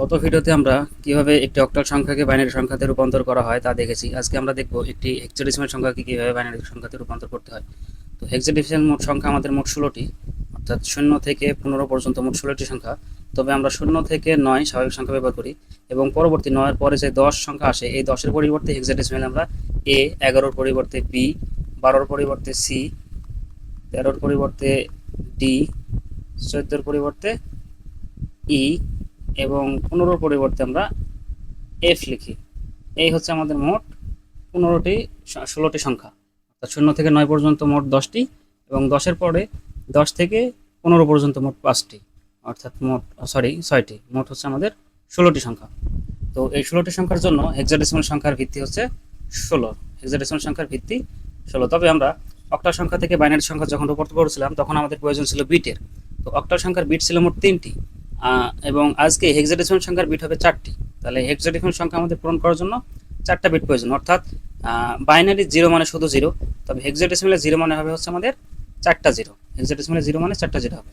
গত ভিডিওতে আমরা কীভাবে একটি অক্টাল সংখ্যাকে বাইনারি সংখ্যাতে রূপান্তর করা হয় তা দেখেছি। আজকে আমরা দেখব একটি হেক্সাডেসিমাল সংখ্যাকে কীভাবে বাইনারি সংখ্যাতে রূপান্তর করতে হয়। তো হেক্সাডেসিমাল মোট সংখ্যা আমাদের মোট ষোলোটি, অর্থাৎ শূন্য থেকে পনেরো পর্যন্ত মোট ষোলোটি সংখ্যা। তবে আমরা শূন্য থেকে নয় স্বাভাবিক সংখ্যা ব্যবহার করি এবং পরবর্তী নয়ের পরে যে দশ সংখ্যা আসে, এই দশের পরিবর্তে হেক্সাডেসিমাল আমরা এ এগারোর পরিবর্তে বি বারোর পরিবর্তে সি তেরোর পরিবর্তে ডি চোদ্দোর পরিবর্তে ই এবং পনেরোর পরিবর্তে আমরা এফ লিখি। এই হচ্ছে আমাদের মোট পনেরোটি, ষোলোটি সংখ্যা। অর্থাৎ শূন্য থেকে নয় পর্যন্ত মোট দশটি এবং দশের পরে দশ থেকে পনেরো পর্যন্ত মোট পাঁচটি। অর্থাৎ মোট, সরি, ছয়টি। মোট হচ্ছে আমাদের ষোলোটি সংখ্যা। তো এই ষোলোটি সংখ্যার জন্য হেক্সাডেসিমাল সংখ্যার ভিত্তি হচ্ছে ষোলো। হেক্সাডেসিমাল সংখ্যার ভিত্তি ষোলো। তবে আমরা অক্টাল সংখ্যা থেকে বাইনারি সংখ্যা যখন রূপান্তর করেছিলাম, তখন আমাদের প্রয়োজন ছিল বিটের। তো অক্টাল সংখ্যার বিট ছিল মোট তিনটি। এবং আজকে হেক্সাডেসিমাল সংখ্যার বিট হবে চারটি। তাহলে হেক্সাডেসিমাল সংখ্যা আমাদের পূরণ করার জন্য চারটা বিট প্রয়োজন। অর্থাৎ বাইনারি জিরো মানে শুধু জিরো তবে হেক্সাডেসিমালে জিরো মানে হবে হচ্ছে আমাদের চারটা জিরো হেক্সাডেসিমালে জিরো মানে চারটা জিরো হবে।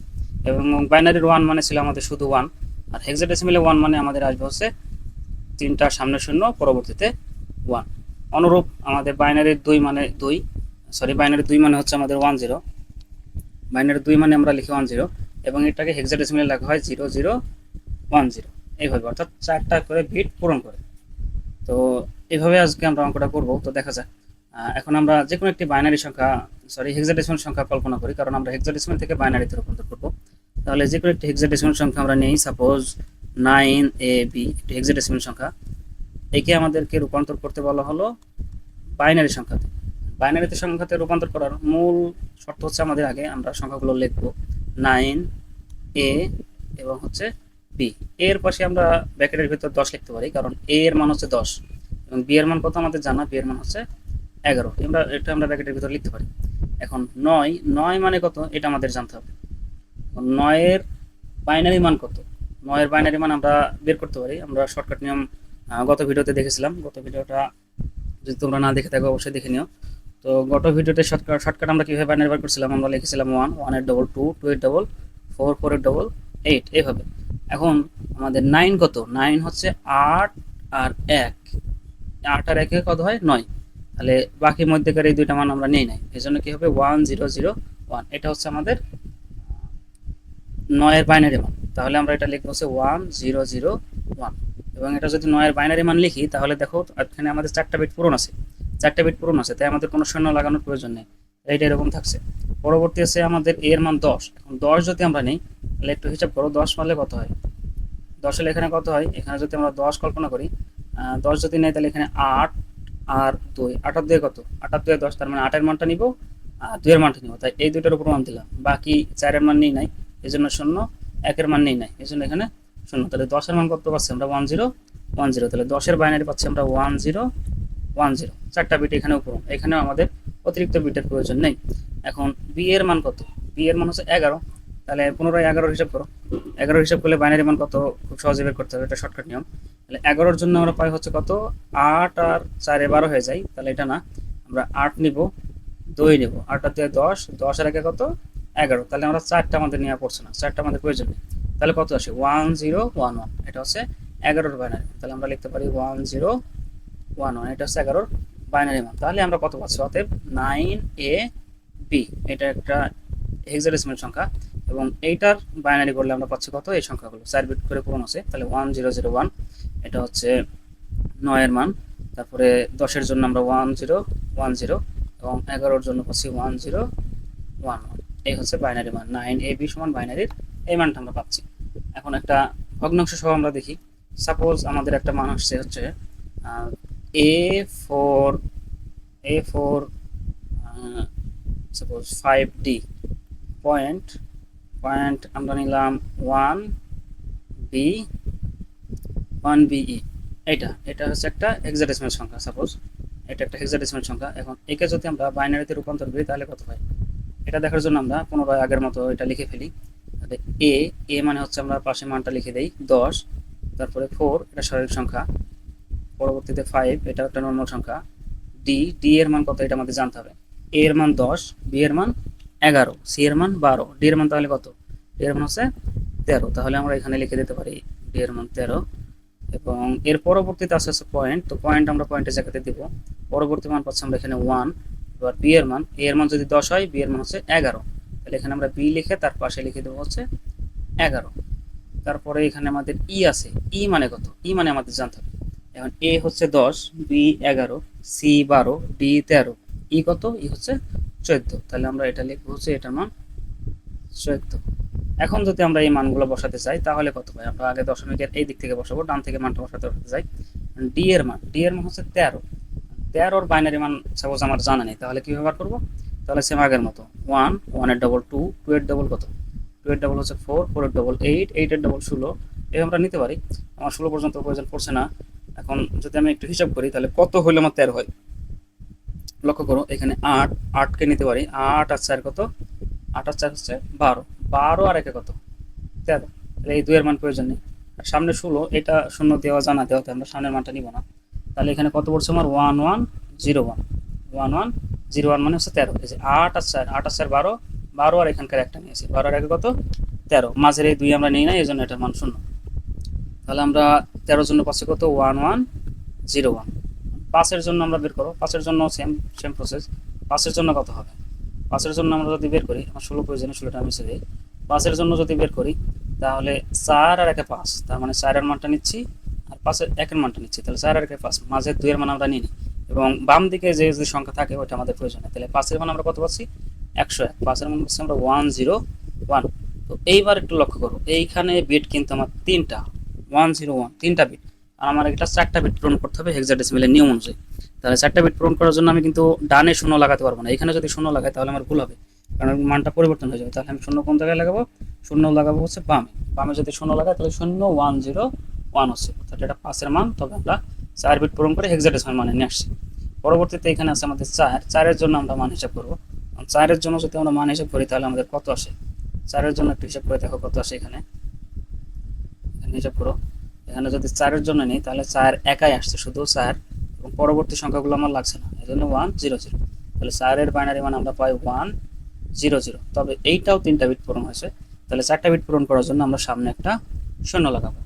এবং বাইনারির ওয়ান মানে ছিল আমাদের শুধু ওয়ান আর হেক্সাডেসিমালে ওয়ান মানে আমাদের আসবে হচ্ছে তিনটা সামনে শূন্য, পরবর্তীতে ওয়ান অনুরূপ আমাদের বাইনারির দুই মানে দুই সরি বাইনারি দুই মানে হচ্ছে আমাদের ওয়ান জিরো বাইনারি দুই মানে আমরা লিখি ওয়ান জিরো এবং এটাকে হেক্সাডেসিমালে লেখা হয় জিরো জিরো ওয়ান জিরো এইভাবে, অর্থাৎ চারটা করে বিট পূরণ করে। তো এইভাবে আজকে আমরা অঙ্কটা করব। তো দেখা যাক। এখন আমরা যে কোনো একটি বাইনারি সংখ্যা সরি হেক্সাডেসিমাল সংখ্যা কল্পনা করি, কারণ আমরা হেক্সাডেসিমাল থেকে বাইনারিতে রূপান্তর করব। তাহলে যে কোনো একটি হেক্সাডেসিমাল সংখ্যা আমরা নেই। সাপোজ নাইন এ বি একটি হেক্সাডেসিমাল সংখ্যা। একে আমাদেরকে রূপান্তর করতে বলা হলো বাইনারি সংখ্যাতে। বাইনারিতে সংখ্যাতে রূপান্তর করার মূল শর্ত হচ্ছে আমাদের আগে আমরা সংখ্যাগুলো লিখব। নাইন, এ এবং হচ্ছে বি। এর পাশে আমরা ব্র্যাকেটের ভিতর দশ লিখতে পারি, কারণ এ এর মান হচ্ছে দশ। এবং বি এর মান কত আমাদের জানা? বি এর মান হচ্ছে এগারো। আমরা এটা আমরা ব্র্যাকেটের ভিতর লিখতে পারি। এখন নয় নয় মানে কত? এটা আমাদের জানতে হবে। নয়ের বাইনারি মান কত? নয়ের বাইনারি মান আমরা বের করতে পারি। আমরা শর্টকাট নিয়ম গত ভিডিওতে দেখেছিলাম। গত ভিডিওটা যদি তোমরা না দেখে থাকো, অবশ্যই দেখে নিও। তো গত ভিডিওতে শর্টকাট শর্টকাট আমরা কীভাবে বাইনারি বার করছিলাম, আমরা লিখেছিলাম ওয়ান ওয়ানের ডবল টু টু এর ডবল ফোর ফোর এর ডবল এইট এইভাবে। এখন আমাদের নাইন কত? নাইন হচ্ছে আট আর এক। আট আর একে কত হয়? নয়। তাহলে বাকি মধ্যেকার এই দুইটা মান আমরা নিই নাই। এই জন্য কি হবে? ওয়ান জিরো জিরো ওয়ান এটা হচ্ছে আমাদের নয়ের বাইনারি মান। তাহলে আমরা এটা লিখব হচ্ছে ওয়ান জিরো জিরো ওয়ান এবং এটা যদি নয়ের বাইনারি মান লিখি, তাহলে দেখো এখানে আমাদের চারটা বিট পূরণ আছে। চারটা বিট পূরণ আছে, তাই আমাদের কোনো শূন্য লাগানোর প্রয়োজন নেই। এইটা এরকম থাকছে। পরবর্তী আছে আমাদের এর মান দশ। এখন দশ যদি আমরা নিই, তাহলে একটু হিসাব করো, দশ মারলে কত হয়? দশ হলে এখানে কত হয়? এখানে যদি আমরা দশ কল্পনা করি দশ যদি নেই, তাহলে এখানে আট আর দুই। আটার দুয়ে কত? আটার দুয়ে দশ, তার মানে আটের মানটা নিব, আর দুইয়ের মানটা নিব। তাই এই দুইটার উপর মান দিলাম। বাকি চারের মান নেই নাই এই জন্য শূন্য, একের মান নেই নাই এই জন্য এখানে শূন্য। তাহলে দশের মান কত পাচ্ছি আমরা? ওয়ান জিরো ওয়ান জিরো তাহলে দশের বাইনারি পাচ্ছি আমরা ওয়ান জিরো ওয়ান জিরো চারটা বিট এখানেও পূরণ এখানেও আমাদের অতিরিক্ত বিটের প্রয়োজন নেই। এখন বি এর মান কত? বি এর মান হচ্ছে এগারো। তাহলে পুনরায় এগারোর হিসাব করো। এগারোর হিসাব করলে বাইনারি মান কত? খুব সহজে বের করতে হবে, এটা শর্টকাট নিয়ম। তাহলে এগারোর জন্য আমরা পাই হচ্ছে কত? আট আর চারে বারো হয়ে যায়। তাহলে এটা না, আমরা আট নিব, দুই নিব। আট আর দশ। দশ আর একে কত? এগারো। তাহলে আমরা চারটা আমাদের নেওয়া পড়ছে না। চারটা আমাদের প্রয়োজন নেই। তাহলে কত আসে? ওয়ান জিরো ওয়ান ওয়ান এটা হচ্ছে এগারোর বাইনারি তাহলে আমরা লিখতে পারি ওয়ান জিরো ওয়ান ওয়ান, এটা হচ্ছে এগারোর বাইনারি মান। তাহলে আমরা কত পাচ্ছি? অতএব নাইন এ বি এটা একটা হেক্সাডেসিমাল সংখ্যা এবং এইটার বাইনারি করলে আমরা পাচ্ছি কত? এই সংখ্যাগুলো। চার বিট করে পূরণ আছে তাহলে ওয়ান জিরো জিরো ওয়ান এটা হচ্ছে নয়ের মান। তারপরে দশের জন্য আমরা ওয়ান জিরো ওয়ান জিরো এবং এগারোর জন্য পাচ্ছি ওয়ান জিরো ওয়ান ওয়ান এই হচ্ছে বাইনারি মান। নাইন এ বি সমান বাইনারির এই মানটা আমরা পাচ্ছি। এখন একটা ভগ্নাংশ সহ আমরা দেখি। সাপোজ আমাদের একটা মান আসছে হচ্ছে A four A four suppose five D point point আমরা নিলাম ওয়ান বি ওয়ান বিই এটা এটা হচ্ছে একটা হেক্সাডেসিমাল সংখ্যা সাপোজ এটা একটা হেক্সাডেসিমাল সংখ্যা। এখন একে যদি আমরা বাইনারিতে রূপান্তর করি, তাহলে কত হয়? এটা দেখার জন্য আমরা পুনরায় আগের মতো এটা লিখে ফেলি। তাহলে এ এ মানে হচ্ছে আমরা পাশে মানটা লিখে দেই, দশ। তারপরে ফোর এটা স্বাভাবিক সংখ্যা। পরবর্তীতে ফাইভ এটা একটা নর্মাল সংখ্যা। ডি ডি এর মান কত, এটা আমাদের জানতে হবে। এ এর মান দশ বি এর মান এগারো সি এর মান বারো। ডি এর মান তাহলে কত? ডি এর মান হচ্ছে তেরো। তাহলে আমরা এখানে লিখে দিতে পারি ডি এর মান তেরো। এবং এর পরবর্তীতে আসে হচ্ছে পয়েন্ট তো পয়েন্ট আমরা পয়েন্টের জায়গাতে দিব। পরবর্তী মান পাচ্ছি আমরা এখানে ওয়ান এবার বি এর মান এ এর মান যদি দশ হয় বি এর মান হচ্ছে এগারো। তাহলে এখানে আমরা বি লিখে তার পাশে লিখে দেবো হচ্ছে এগারো। তারপরে এখানে আমাদের ই আছে। ই মানে কত? ই মানে আমাদের জানতে হবে। এখন এ হচ্ছে দশ, বি এগারো, সি বারো, ডি তেরো। ই কত? ই হচ্ছে চোদ্দ। তাহলে আমরা এটা লিখব হচ্ছে এটার মান চোদ্দ। এখন যদি আমরা এই মানগুলো বসাতে চাই, তাহলে কত পাই? আমরা আগে দশমিকের এই দিক থেকে বসাবো, ডান থেকে মানটা বসাতে বসাতে চাই। ডি এর মান ডি এর মান হচ্ছে তেরো। তেরোর বাইনারি মান সাপোজ আমার জানা নেই, তাহলে কি ব্যবহার করব? তাহলে সেম আগের মতো ওয়ান ওয়ানের ডবল টু টু এর ডবল কত? টু এর ডবল হচ্ছে ফোর ফোর এর ডবল এইট এইট এর ডবল ষোলো। এই আমরা নিতে পারি। আমার ষোলো পর্যন্ত প্রয়োজন পড়ছে না। এখন যদি আমি একটু হিসাব করি, তাহলে কত হইলে আমার তেরো হয়? লক্ষ্য করো, এখানে আট, আটকে নিতে পারি। আট আর চার কত? আট আর চার হচ্ছে বারো। বারো আর একে কত? তেরো। তাহলে এই দুইয়ের মান প্রয়োজন নেই। আর সামনে ষোলো, এটা শূন্য দেওয়া, জানা দেওয়াতে আমরা সামনের মানটা নিব না। তাহলে এখানে কত পড়ছে আমার? One one, zero, one. One one, zero, one মানে হচ্ছে তেরো। এই যে আট আর চার, আট আর চার বারো বারো আর এখানকার একটা নিয়েছি। বারো আর একে কত? তেরো। মাঝের এই দুই আমরা নিই না, এই জন্য এটার মান শূন্য। তাহলে আমরা তেরোর জন্য পাচ্ছি কত? ওয়ান ওয়ান জিরো ওয়ান পাঁচের জন্য আমরা বের করো পাঁচের জন্য সেম সেম প্রসেস পাঁচের জন্য কত হবে? পাঁচের জন্য আমরা যদি বের করি, আমার ষোলো প্রয়োজনে ষোলোটা আমি দিই। পাঁচের জন্য যদি বের করি, তাহলে চার আর একে পাঁচ, তার মানে চারের মানটা নিচ্ছি, আর পাঁচের একের মানটা নিচ্ছি, তাহলে চার আর একে পাঁচ, মাঝের দুইয়ের মান আমরা নিই এবং বাম দিকে যে যে সংখ্যা থাকে ওটা আমাদের প্রয়োজন। তাহলে পাঁচের মান আমরা কত পাচ্ছি? একশো এক। পাঁচের মান পাচ্ছি আমরা ওয়ান জিরো ওয়ান তো এইবার একটু লক্ষ্য করো। এইখানে বিট কিন্তু আমার তিনটা। ওয়ান জিরো ওয়ান তিনটা বিট আর আমার এটা চারটা বিট পূরণ করতে হবে হেক্সাডেসিমেলের নিয়ম অনুযায়ী। তাহলে চারটা বিট পূরণ করার জন্য আমি কিন্তু ডানে শূন্য লাগাতে পারব না। এখানে যদি শূন্য লাগাই, তাহলে আমার ভুল হবে। কারণ মানটা পরিবর্তন হয়ে যাবে। তাহলে আমি শূন্য কোন জায়গায় লাগাবো? শূন্য লাগাবো হচ্ছে বামে। বামে যদি শূন্য লাগাই, তাহলে শূন্য ওয়ান জিরো ওয়ান হচ্ছে। অর্থাৎ এটা পাঁচের মান, তবে আমরা চার বিট পূরণ করে হেক্সাডেসিমেল মানে নিয়ে আসছি। পরবর্তীতে এখানে আছে আমাদের চার। চারের জন্য আমরা মান হিসাব করব। চারের জন্য যদি আমরা মান হিসাব করি, তাহলে আমাদের কত আসে? চারের জন্য একটু হিসাব করে দেখো কত আসে এখানে। হিসাব করো এখানে যদি চারের জন্য নিই, তাহলে চার একাই আসছে শুধু চার। এবং পরবর্তী সংখ্যাগুলো আমার লাগছে না। এই জন্য ওয়ান জিরো জিরো তাহলে চারের বাইনারি মান আমরা পাই ওয়ান জিরো জিরো তবে এইটাও তিনটা বিট পূরণ হয়েছে। তাহলে চারটা বিট পূরণ করার জন্য আমরা সামনে একটা শূন্য লাগাবো।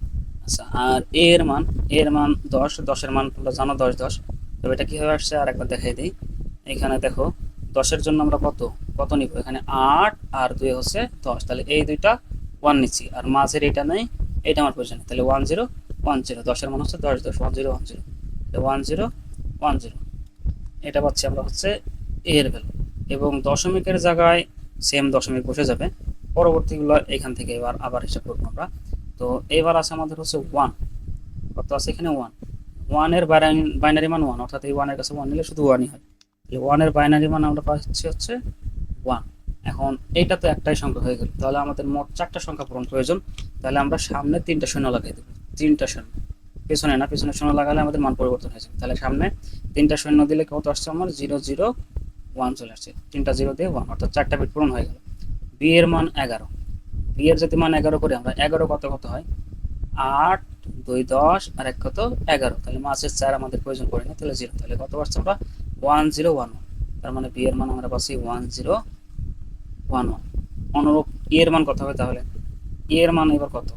আচ্ছা আর এ এর মান এর মান দশ, দশের মান তোমরা জানো দশ দশ। তবে এটা কীভাবে আসছে? আর একবার দেখাই দিই। এখানে দেখো, দশের জন্য আমরা কত? কত নিব? এখানে আট আর দুই হচ্ছে দশ। তাহলে এই দুইটা ওয়ান নিচ্ছি। আর মাঝের এটা নেই এটা আমার প্রয়োজন তাহলে ওয়ান জিরো ওয়ান জিরো দশের মান হচ্ছে দশ দশ one zero one zero one zero one zero এটা পাচ্ছি আমরা হচ্ছে এ এর ভ্যালু এবং দশমিকের জায়গায় সেম দশমিক বসে যাবে। পরবর্তীগুলো এখান থেকে এবার আবার হিসাব করব আমরা। তো এবার আছে আমাদের হচ্ছে ওয়ান কত আছে এখানে ওয়ান ওয়ানের বাইনারি মান ওয়ান অর্থাৎ এই ওয়ানের কাছে ওয়ান নিলে শুধু ওয়ানই হয়। তাহলে ওয়ানের বাইনারি মান আমরা পাচ্ছি হচ্ছে ওয়ান এখন এইটা তো একটাই সংখ্যা হয়ে গেল। তাহলে আমাদের মোট চারটা সংখ্যা পূরণ প্রয়োজন। তাহলে আমরা সামনে তিনটা শূন্য লাগাই দেবো। তিনটা শূন্য পেছনে না, পেছনে শূন্য লাগালে আমাদের মান পরিবর্তন হয়ে যাবে। তাহলে সামনে তিনটা শূন্য দিলে কত আসছে আমার? জিরো জিরো, ওয়ান চলে আসছে। তিনটা জিরো দিয়ে ওয়ান, অর্থাৎ চারটা বিট পূরণ হয়ে গেল। বি এর মান এগারো। বি এর যদি মান এগারো করি আমরা, এগারো কত কত হয়? আট, দুই, দশ, আর এক কত? এগারো। তাহলে মাসের চার আমাদের প্রয়োজন পড়ে না, তাহলে জিরো। তাহলে কত পাচ্ছি আমরা? One, zero, one. তার মানে বি এর মান আমরা পাচ্ছি ওয়ান, জিরো ওয়ান ওয়ান অনুরূপ এর মান কত হবে তাহলে? এর মান এবার কত?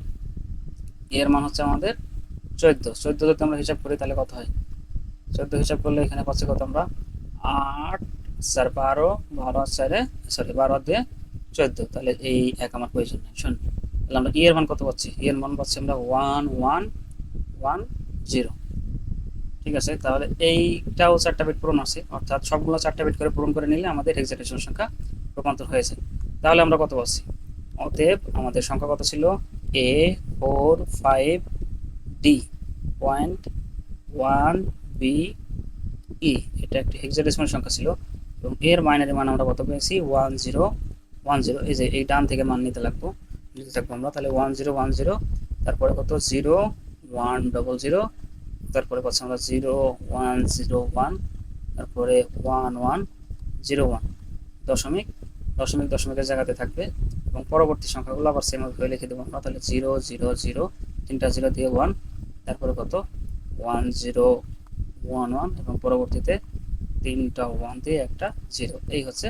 এর মান হচ্ছে আমাদের চোদ্দ। চোদ্দ যদি আমরা হিসাব করি তাহলে কত হয়? চোদ্দ হিসাব করলে এখানে পাচ্ছি কত আমরা? আট চার বারো বারো চারে সরি বারো দিয়ে চোদ্দ। তাহলে এই এক আমার প্রয়োজন নেই। শূন্য তাহলে আমরা এর মান কত পাচ্ছি? এর মান পাচ্ছি আমরা ওয়ান ওয়ান ওয়ান, জিরো। ঠিক আছে, তাহলে এইটাও চারটা বিট পূরণ আছে। অর্থাৎ সবগুলো চারটা বিট করে পূরণ করে নিলে আমাদের হেক্সাডেসিমাল সংখ্যা রূপান্তর হয়েছে। তাহলে আমরা কত পাচ্ছি? অতএব আমাদের সংখ্যা কত ছিল? A four five D point one B E এটা একটি হেক্সাডেসিমাল সংখ্যা ছিল। এবং এর মাইনারি মান আমরা কত পেয়েছি? ওয়ান জিরো ওয়ান জিরো এই যে এই ডান থেকে মান নিতে লাগবো। নিতে থাকব আমরা। তাহলে ওয়ান জিরো ওয়ান জিরো তারপরে কত? জিরো ওয়ান ডবল জিরো তারপরে পাচ্ছি আমরা জিরো ওয়ান জিরো ওয়ান তারপরে ওয়ান ওয়ান জিরো ওয়ান দশমিক দশমিক দশমিকের জায়গাতে থাকবে এবং পরবর্তী সংখ্যাগুলো আবার সেম ভাবে লিখে দেবো আমরা তাহলে জিরো জিরো জিরো তিনটা জিরো দিয়ে ওয়ান তারপরে কত? ওয়ান জিরো ওয়ান ওয়ান এবং পরবর্তীতে তিনটা ওয়ান দিয়ে একটা জিরো এই হচ্ছে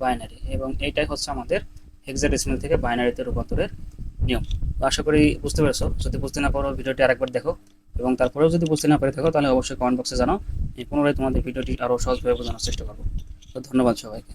বাইনারি এবং এইটাই হচ্ছে আমাদের হেক্সাডেসিমাল থেকে বাইনারিতে রূপান্তরের নিয়ম। আশা করি বুঝতে পেরেছ। যদি বুঝতে না পারো, ভিডিওটি আরেকবার দেখো এবং তারপরেও যদি বুঝতে না পেরে থাকো তাহলে অবশ্যই কমেন্ট বক্সে জানাও। পুনরায় তোমাদের ভিডিওটি আরও সহজভাবে বোঝানোর চেষ্টা করব। তো ধন্যবাদ সবাইকে।